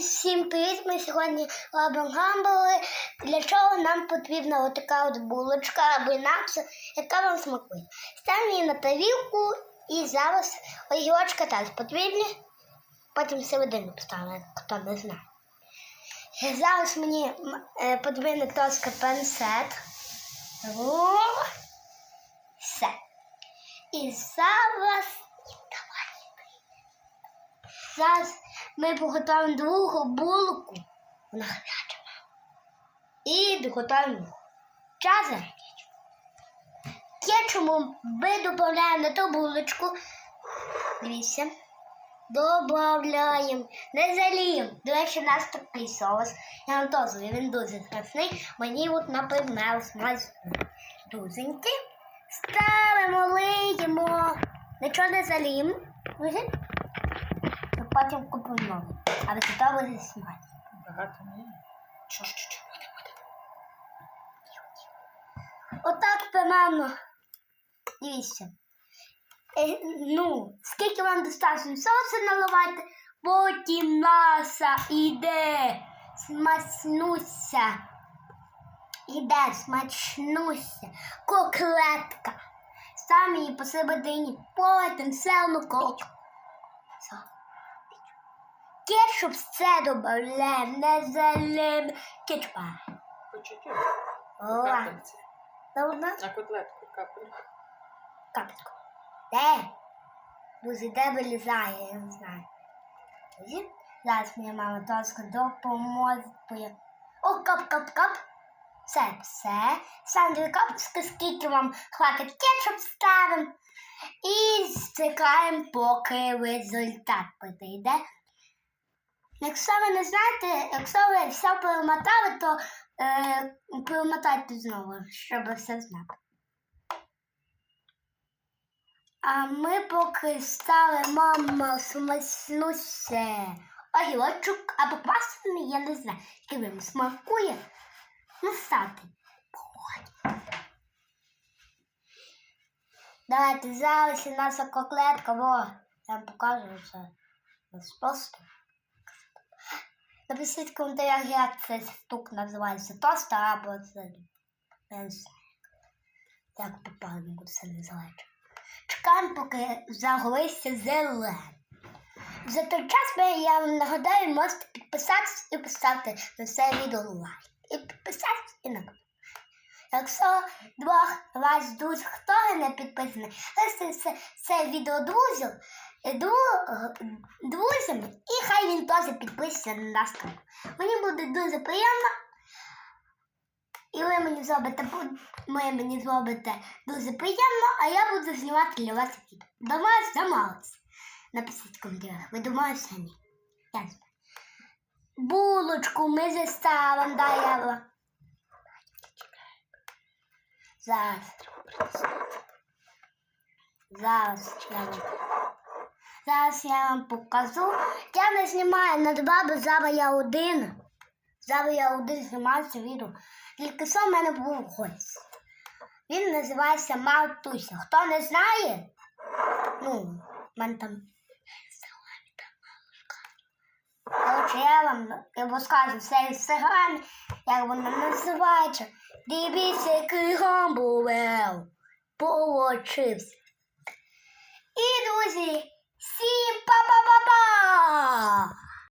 Всім привіт! Ми сьогодні робимо гамбургери. Для чого нам потрібна отака от булочка або інакше, яка вам смакує. Ставимо її на тарілку і зараз огірочка теж потрібні. Потім середину поставимо, хто не знає. Зараз мені е, потрібна трошки пенсет. Все. І зараз. Давай. Зараз ми приготуємо другу булку. Вона гаряча. І доготуємо час. Кетчупом ми додаємо на ту булочку. Дивіться. Добавляємо. Не заліємо. До речі, у нас такий соус. Я вам теж, він дуже смачний. Мені от, наприклад, смачний. Дузенький. Ставимо, лиємо. Нічого не заліємо. Потім купимо новий. Але то буде смачно. Багато ні. Що, що, що, буде, буде. Отак примерно. Дивіться. Е, ну, скільки вам достатньо соусу наливайте, потім маса іде. Смачнуся. Іде, смачнуся. Коклетка. Її посередині, потім все одно. Кетчуп все додаємо, не залим кетчупа. По чуть-чуть. О, Капельці. Добре? На котлетку капельку. Капельку. Де? Друзі, де вилізає, я не знаю. Друзі, Зараз моя мама трошки допоможе. я- О, кап, кап, кап. Все, все. Сам дві капочки, скільки вам хватить кетчуп ставимо. І чекаємо, поки результат прийде. Якщо ви не знаєте, якщо ви все перемотали, то е, перемотайте знову, щоб все знати. А ми поки ставимо смачнуся огірочок або пасний, я не знаю, який вам смакує. Ну. Погодь. Давайте зараз у нас коклетка, во, я вам покажу. Це просто. Напишіть в коментарях, як цей штук називається. Тоста або це. Як попали буде це називається. Чекаємо, поки заголися зелене. За той час ви, я вам нагадаю, можете підписатися і поставити на це відео лайк. І підписатися і на Якщо двох вас друзів, хто не підписаний, лише це, це відео друзів, е, друзями, і хай він теж підписується на наш канал. Мені буде дуже приємно. І ви мені зробите, ви мені зробите дуже приємно, а я буду знімати для вас відео. Домовились? Домовились. Напишіть в коментарях. Ви домовилися ні? Я. Булочку ми заставимо, да, я вам. Зараз. Зараз вам. Зараз я вам покажу. Я не знімаю над бабу, зараз я один. Зараз я один знімаю це відео. Тільки що в мене був гость. Він називається Мартуся. Хто не знає? Ну, в мене там. Коротше, я вам розкажу все інстаграмі, як воно називається. Дивіться, який гамбургер получився. І, друзі, всім па-па-па-па!